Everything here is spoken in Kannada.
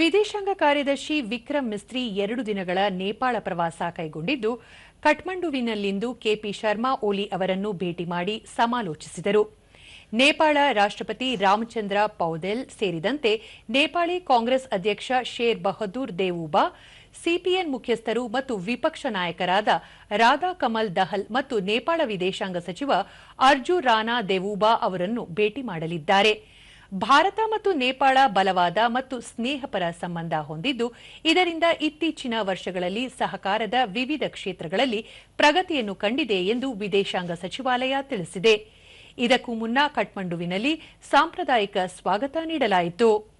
ವಿದೇಶಾಂಗ ಕಾರ್ಯದರ್ಶಿ ವಿಕ್ರಮ್ ಮಿಸ್ತ್ರಿ ಎರಡು ದಿನಗಳ ನೇಪಾಳ ಪ್ರವಾಸ ಕೈಗೊಂಡಿದ್ದು, ಕಠ್ಮಂಡುವಿನಲ್ಲಿಂದು ಕೆಪಿ ಶರ್ಮಾ ಓಲಿ ಅವರನ್ನು ಭೇಟಿ ಮಾಡಿ ಸಮಾಲೋಚಿಸಿದರು. ನೇಪಾಳ ರಾಷ್ಟ್ರಪತಿ ರಾಮಚಂದ್ರ ಪೌದೆಲ್ ಸೇರಿದಂತೆ ನೇಪಾಳಿ ಕಾಂಗ್ರೆಸ್ ಅಧ್ಯಕ್ಷ ಶೇರ್ ಬಹದ್ದೂರ್ ದೇವೂಬಾ, ಸಿಪಿಎನ್ ಮುಖ್ಯಸ್ಥರು ಮತ್ತು ವಿಪಕ್ಷ ನಾಯಕರಾದ ರಾಧಾ ಕಮಲ್ ದಹಲ್ ಮತ್ತು ನೇಪಾಳ ವಿದೇಶಾಂಗ ಸಚಿವ ಅರ್ಜು ರಾನಾ ದೇವೂಬಾ ಅವರನ್ನು ಭೇಟಿ ಮಾಡಲಿದ್ದಾರೆ. ಭಾರತ ಮತ್ತು ನೇಪಾಳ ಬಲವಾದ ಮತ್ತು ಸ್ನೇಹಪರ ಸಂಬಂಧ ಹೊಂದಿದ್ದು, ಇದರಿಂದ ಇತ್ತೀಚಿನ ವರ್ಷಗಳಲ್ಲಿ ಸಹಕಾರದ ವಿವಿಧ ಕ್ಷೇತ್ರಗಳಲ್ಲಿ ಪ್ರಗತಿಯನ್ನು ಕಂಡಿದೆ ಎಂದು ವಿದೇಶಾಂಗ ಸಚಿವಾಲಯ ತಿಳಿಸಿದೆ. ಇದಕ್ಕೂ ಮುನ್ನ ಕಠ್ಮಂಡುವಿನಲ್ಲಿ ಸಾಂಪ್ರದಾಯಿಕ ಸ್ವಾಗತ ನೀಡಲಾಯಿತು.